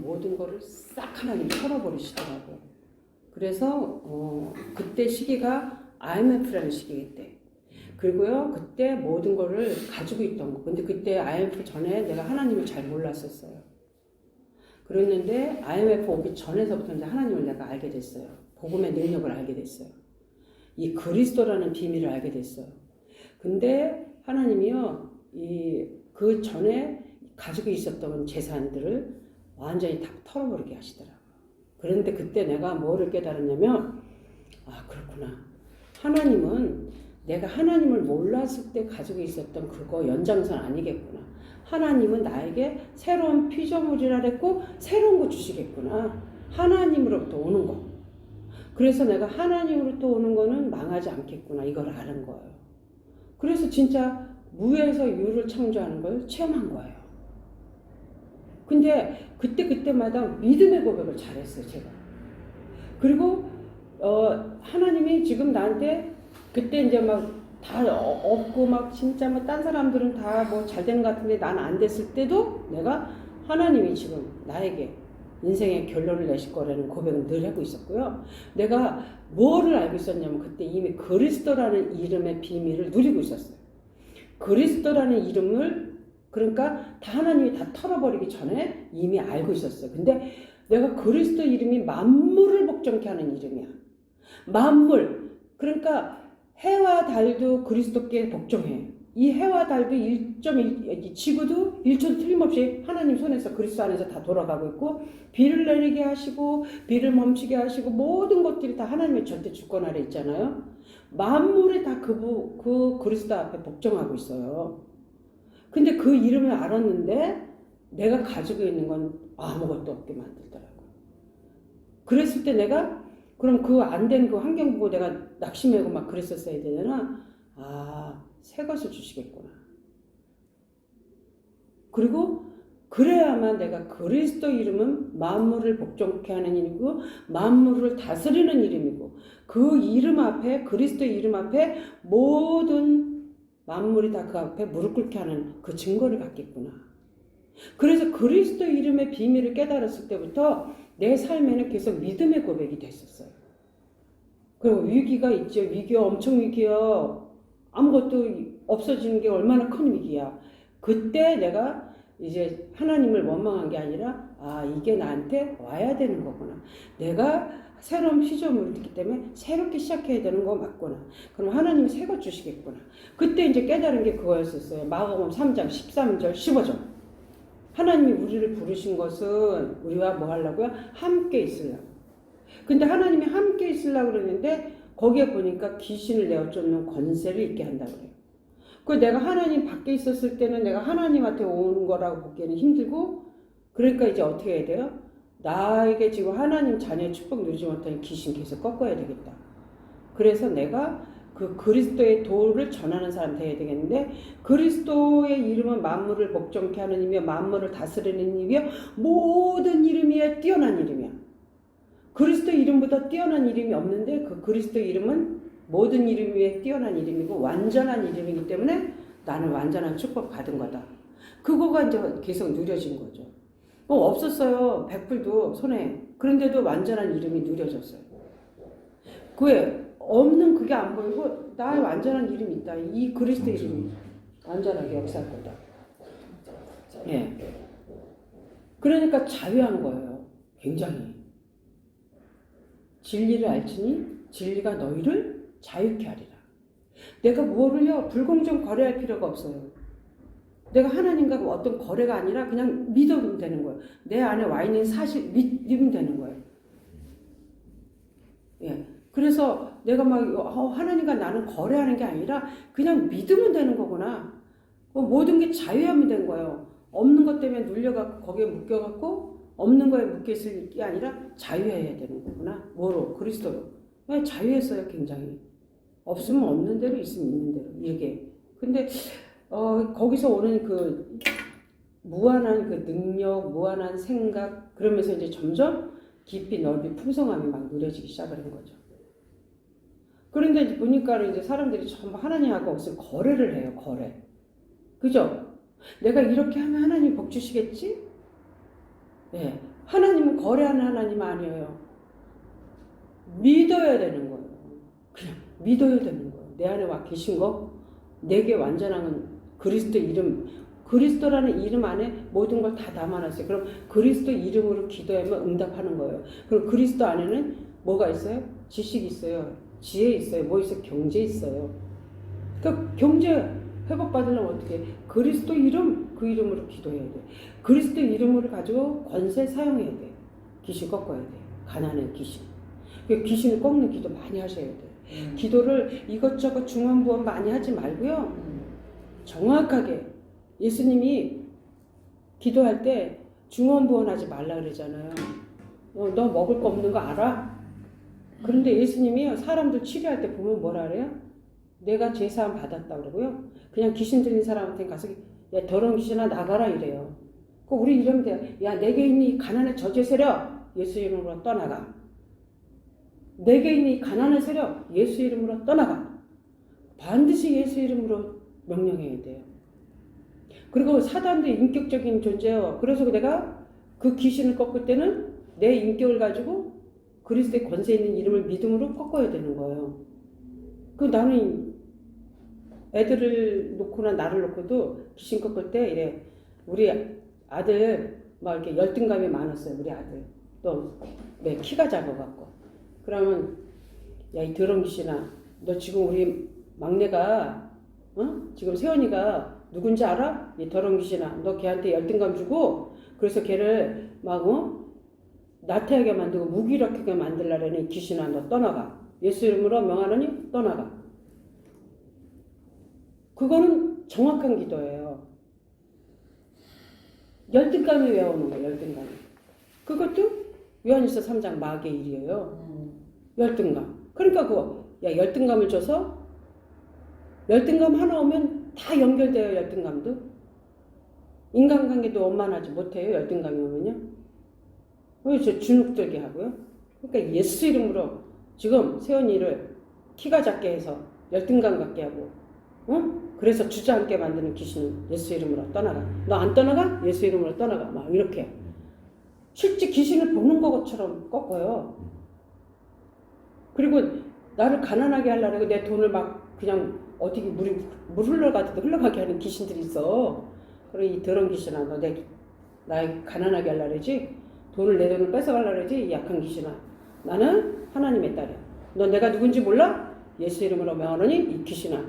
모든 거를 싹 하나님 털어버리시더라고요. 그래서 어, 그때 시기가 IMF라는 시기였대. 그리고요, 그때 모든 거를 가지고 있던 거. 근데 그때 IMF 전에 내가 하나님을 잘 몰랐었어요. 그랬는데 IMF 오기 전에서부터 이제 하나님을 내가 알게 됐어요. 복음의 능력을 알게 됐어요. 이 그리스도라는 비밀을 알게 됐어요. 근데 하나님이요, 이 그 전에 가지고 있었던 재산들을 완전히 다 털어버리게 하시더라고요. 그런데 그때 내가 뭐를 깨달았냐면, 아, 그렇구나. 하나님은 내가 하나님을 몰랐을 때 가지고 있었던 그거 연장선 아니겠구나. 하나님은 나에게 새로운 피조물이라 그랬고, 새로운 거 주시겠구나. 하나님으로부터 오는 거. 그래서 내가 하나님으로부터 오는 거는 망하지 않겠구나. 이걸 아는 거예요. 그래서 진짜 무에서 유를 창조하는 걸 체험한 거예요. 근데 그때 그때마다 믿음의 고백을 잘했어요, 제가. 그리고 어, 하나님이 지금 나한테 그때 이제 막 다 없고 막 진짜 뭐딴 사람들은 다 뭐 잘 된 것 같은데 난 안 됐을 때도 내가 하나님이 지금 나에게 인생의 결론을 내실 거라는 고백은 늘 하고 있었고요. 내가 뭐를 알고 있었냐면 그때 이미 그리스도라는 이름의 비밀을 누리고 있었어요. 그리스도라는 이름을 그러니까 다 하나님이 다 털어버리기 전에 이미 알고 있었어요. 근데 내가 그리스도 이름이 만물을 복종케 하는 이름이야. 만물. 그러니까 해와 달도 그리스도께 복종해. 이 해와 달도 1.1, 지구도 1초도 틀림없이 하나님 손에서 그리스도 안에서 다 돌아가고 있고, 비를 내리게 하시고, 비를 멈추게 하시고, 모든 것들이 다 하나님의 절대 주권 아래 있잖아요. 만물이 다 그, 그 그리스도 앞에 복종하고 있어요. 근데 그 이름을 알았는데, 내가 가지고 있는 건 아무것도 없게 만들더라고요. 그랬을 때 내가, 그럼 그 안 된 그 환경 보고 내가 낙심하고 막 그랬었어야 되잖아. 아, 새 것을 주시겠구나. 그리고 그래야만 내가 그리스도 이름은 만물을 복종케 하는 이름이고 만물을 다스리는 이름이고 그 이름 앞에 그리스도 이름 앞에 모든 만물이 다 그 앞에 무릎 꿇게 하는 그 증거를 갖겠구나. 그래서 그리스도 이름의 비밀을 깨달았을 때부터 내 삶에는 계속 믿음의 고백이 됐었어요. 그리고 위기가 있죠. 위기가 엄청 위기야. 아무것도 없어지는 게 얼마나 큰 위기야. 그때 내가 이제 하나님을 원망한 게 아니라 아 이게 나한테 와야 되는 거구나. 내가 새로운 피조물이 있기 때문에 새롭게 시작해야 되는 거 맞구나. 그럼 하나님이 새 것 주시겠구나. 그때 이제 깨달은 게 그거였었어요. 마가복음 3장 13절 15절. 하나님이 우리를 부르신 것은 우리와 뭐 하려고요? 함께 있으려고. 근데 하나님이 함께 있으려고 그러는데 거기에 보니까 귀신을 내어 쫓는 권세를 있게 한다 그래요. 그 내가 하나님 밖에 있었을 때는 내가 하나님한테 오는 거라고 보기에는 힘들고 그러니까 이제 어떻게 해야 돼요? 나에게 지금 하나님 자녀의 축복 누리지 못하는 귀신 계속 꺾어야 되겠다. 그래서 내가 그 그리스도의 도를 전하는 사람 돼야 되겠는데 그리스도의 이름은 만물을 복종케 하는 이며 만물을 다스리는 이며 모든 이름이에 뛰어난 이름이야. 그리스도 이름보다 뛰어난 이름이 없는데 그 그리스도 이름은 모든 이름 위에 뛰어난 이름이고 완전한 이름이기 때문에 나는 완전한 축복 받은 거다. 그거가 이제 계속 누려진 거죠. 뭐 없었어요. 백불도 손에. 그런데도 완전한 이름이 누려졌어요. 그에 없는 그게 안 보이고 나의 완전한 이름이 있다. 이 그리스도 이름이 완전하게 역사할 거다. 예. 그러니까 자유한 거예요. 굉장히. 진리를 알지니 진리가 너희를 자유케 하리라. 내가 뭐를요 불공정 거래할 필요가 없어요. 내가 하나님과 어떤 거래가 아니라 그냥 믿으면 되는 거예요. 내 안에 와 있는 사실 믿으면 되는 거예요. 예. 그래서 내가 막 어, 하나님과 나는 거래하는 게 아니라 그냥 믿으면 되는 거구나. 어, 모든 게 자유하면 된 거예요. 없는 것 때문에 눌려갖고 거기에 묶여갖고 없는 거에 묶여있을 게 아니라 자유해야 되는 거구나. 뭐로? 그리스도로. 왜 자유했어요, 굉장히. 없으면 없는 대로, 있으면 있는 대로. 이게. 근데, 어, 거기서 오는 그 무한한 그 능력, 무한한 생각, 그러면서 이제 점점 깊이 넓이 풍성함이 막 누려지기 시작을 한 거죠. 그런데 이제 보니까 이제 사람들이 전부 하나님하고 무슨 거래를 해요, 거래. 그죠? 내가 이렇게 하면 하나님 복 주시겠지? 예. 하나님은 거래하는 하나님 아니에요. 믿어야 되는 거예요. 그냥 믿어야 되는 거예요. 내 안에 와 계신 거, 내게 완전한 그리스도 이름, 그리스도라는 이름 안에 모든 걸 다 담아놨어요. 그럼 그리스도 이름으로 기도하면 응답하는 거예요. 그럼 그리스도 안에는 뭐가 있어요? 지식이 있어요. 지혜 있어요. 뭐 있어요? 경제 있어요. 그러니까 경제 회복받으려면 어떻게 해? 그리스도 이름 그 이름으로 기도해야 돼. 그리스도 이름을 가지고 권세 사용해야 돼. 귀신 꺾어야 돼. 가난한 귀신. 그 귀신을 꺾는 기도 많이 하셔야 돼. 음. 기도를 이것저것 중언부언 많이 하지 말고요. 정확하게 예수님이 기도할 때 중언부언하지 말라 그러잖아요. 어, 너 먹을 거 없는 거 알아? 그런데 예수님이 사람들 치료할 때 보면 뭐라 그래요? 내가 죄사함 받았다 그러고요. 그냥 귀신 들린 사람한테 가서 야 더러운 귀신아 나가라 이래요. 그 우리 이러면 돼. 야 내게 있는 이 가난의 저주 세력 예수 이름으로 떠나가. 내게 있는 이 가난의 세력 예수 이름으로 떠나가. 반드시 예수 이름으로 명령해야 돼요. 그리고 사단도 인격적인 존재예요. 그래서 내가 그 귀신을 꺾을 때는 내 인격을 가지고 그리스도의 권세 있는 이름을 믿음으로 꺾어야 되는 거예요. 그 나는 애들을 놓고나 나를 놓고도 귀신 꺾을 때 이래 우리 아들 막 이렇게 열등감이 많았어요. 우리 아들 또 내 키가 작아갖고 그러면 야 이 더러운 귀신아 너 지금 우리 막내가 어 지금 세원이가 누군지 알아? 이 더러운 귀신아. 너 걔한테 열등감 주고 그래서 걔를 막 어? 나태하게 만들고 무기력하게 만들라는 귀신아 너 떠나가. 예수 이름으로 명하노니 떠나가. 그거는 정확한 기도예요. 열등감이 왜 오는 거예요 열등감이. 그것도 요한일서 3장 마귀의 일이에요. 음. 열등감. 그러니까 그거 야 열등감을 줘서 열등감 하나 오면 다 연결돼요 열등감도. 인간관계도 원만하지 못해요 열등감이 오면요. 왜저 주눅들게 하고요? 그러니까 예수 이름으로 지금 세연이를 키가 작게 해서 열등감 갖게 하고 어? 그래서 주저앉게 만드는 귀신은 예수 이름으로 떠나가 너 안 떠나가? 예수 이름으로 떠나가. 막 이렇게. 실제 귀신을 보는 것처럼 꺾어요. 그리고 나를 가난하게 하려고 내 돈을 막 그냥 어떻게 물이 물 흘러가듯 흘러가게 하는 귀신들이 있어. 그래 이 더러운 귀신아 너 내 나 가난하게 하려 그러지 돈을 내 돈을 뺏어가려 그러지 이 약한 귀신아 나는 하나님의 딸이야. 너 내가 누군지 몰라? 예수 이름으로 명하노니 이 귀신아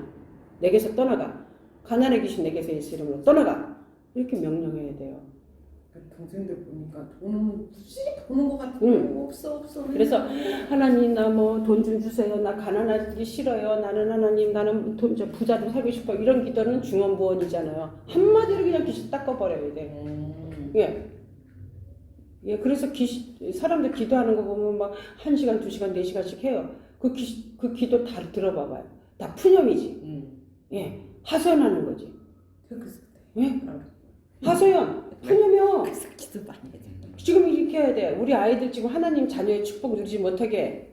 내게서 떠나가. 가난의 귀신 내게서 예수 이름으로 떠나가. 이렇게 명령해야 돼요. 그 동생들 보니까 돈은 굳이 보는 것 같은 응. 거 없어 없어. 그래서 하나님 나 뭐 돈 좀 주세요. 나 가난하기 싫어요. 나는 하나님 나는 돈 좀 부자로 살고 싶어. 이런 기도는 중언부언이잖아요. 한마디로 그냥 귀신 닦아버려야 돼. 음. 예. 예, 그래서 귀신, 사람들 기도하는 거 보면 막한 시간, 두 시간, 네 시간씩 해요. 그 기, 그 기도 다 들어봐봐요. 다 푸념이지. 음. 예. 하소연하는 거지. 예? 그래. 하소연. 푸념이요. 그래서 기도 많이 해. 지금 이렇게 해야 돼. 우리 아이들 지금 하나님 자녀의 축복 누리지 못하게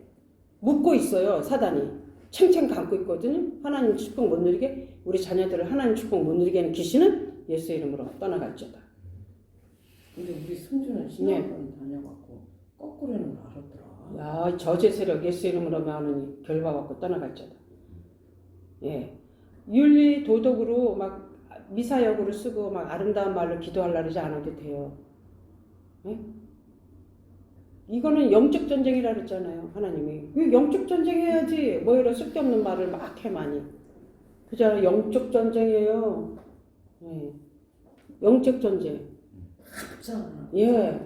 묶고 있어요. 사단이. 챙챙 감고 있거든요. 하나님 축복 못 누리게 우리 자녀들을 하나님 축복 못 누리게 하는 귀신은 예수 이름으로 떠나갈지어다. 근데 우리 손주는 신학원 다녀갖고 거꾸로는 걸 알았더라. 야, 저제 세력 예수 이름으로 말하니 결과 받고 떠나갈지어다. 예. 윤리 도덕으로 막 미사역으로 쓰고 막 아름다운 말로 기도하려 그러지 않아도 돼요. 예? 이거는 영적 전쟁이라 그랬잖아요. 하나님이. 왜 영적 전쟁 해야지. 뭐 이런 쓸데없는 말을 막 해 많이. 그잖아. 영적 전쟁이에요. 예. 영적 전쟁. 진짜. 예.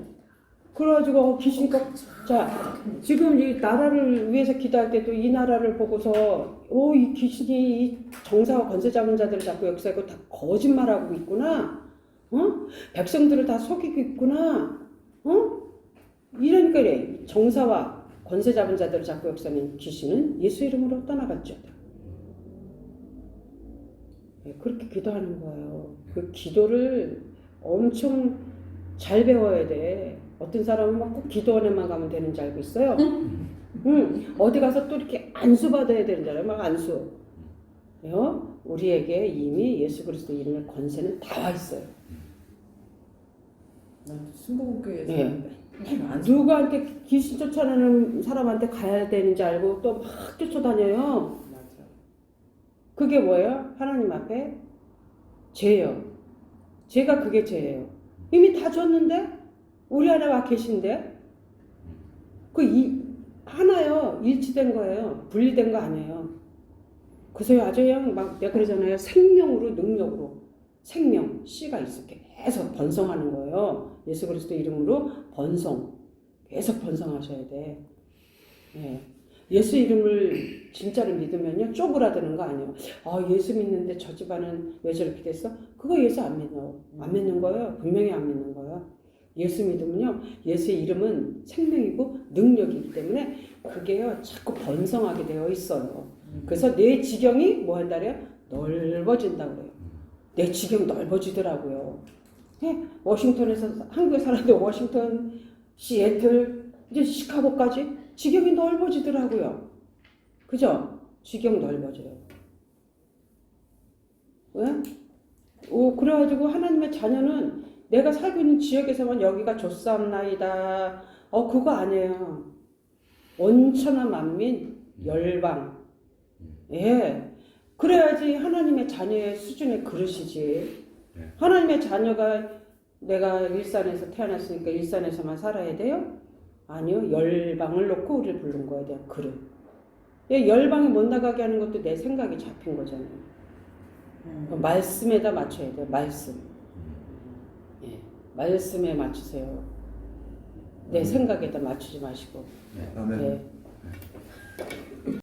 그래가지고 어, 귀신 꺾 자, 지금 이 나라를 위해서 기도할 때도 이 나라를 보고서 오, 이 귀신이 이 정사와 권세 잡은 자들을 자꾸 역사하고 다 거짓말하고 있구나. 어? 백성들을 다 속이고 있구나. 어? 이러니까 이래. 정사와 권세 잡은 자들을 자꾸 역사하는 귀신은 예수 이름으로 떠나갔죠. 예, 그렇게 기도하는 거예요. 그 기도를 엄청 잘 배워야 돼. 어떤 사람은 막 꼭 기도원에만 가면 되는 줄 알고 있어요. 응. 어디 가서 또 이렇게 안수 받아야 되는 줄 알아요. 막 안수. 요 우리에게 이미 예수 그리스도 이름의 권세는 다 와 있어요. 난 순복음교회에서 안 누구한테 귀신 쫓아내는 사람한테 가야 되는지 알고 또 막 쫓아다녀요. 맞아. 그게 뭐예요? 하나님 앞에 죄요. 죄가 그게 죄예요. 이미 다 줬는데 우리 안에 와 계신데 그 이 하나요 일치된 거예요. 분리된 거 아니에요. 그래서 아주 그냥 막 내가 그러잖아요. 생명으로 능력으로 생명 씨가 있어 계속 번성하는 거예요. 예수 그리스도 이름으로 번성 계속 번성하셔야 돼. 예. 예수 이름을 진짜로 믿으면요 쪼그라드는 거 아니에요. 아 예수 믿는데 저 집안은 왜 저렇게 됐어? 그거 예수 안 믿어. 안 믿는 거예요. 분명히 안 믿는 거예요. 예수 믿으면요 예수의 이름은 생명이고 능력이기 때문에 그게요 자꾸 번성하게 되어 있어요. 그래서 내 지경이 뭐 한다래요? 넓어진다고 그래요. 내 지경 넓어지더라고요. 예, 워싱턴에서 한국에 살았는데 워싱턴, 시애틀, 이제 시카고까지 지경이 넓어지더라고요. 그죠? 지경 넓어져요. 왜? 오, 그래가지고 하나님의 자녀는 내가 살고 있는 지역에서만 여기가 조사옵나이다. 어, 그거 아니에요. 온천하 만민, 열방. 예. 그래야지 하나님의 자녀의 수준에 그러시지. 네. 하나님의 자녀가 내가 일산에서 태어났으니까 일산에서만 살아야 돼요? 아니요. 열방을 놓고 우리를 부른 거에 대한 그릇. 예, 열방에 못 나가게 하는 것도 내 생각이 잡힌 거잖아요. 음. 말씀에다 맞춰야 돼요. 말씀. 예. 말씀에 맞추세요. 내 생각에다 맞추지 마시고. 네. 아멘. 예.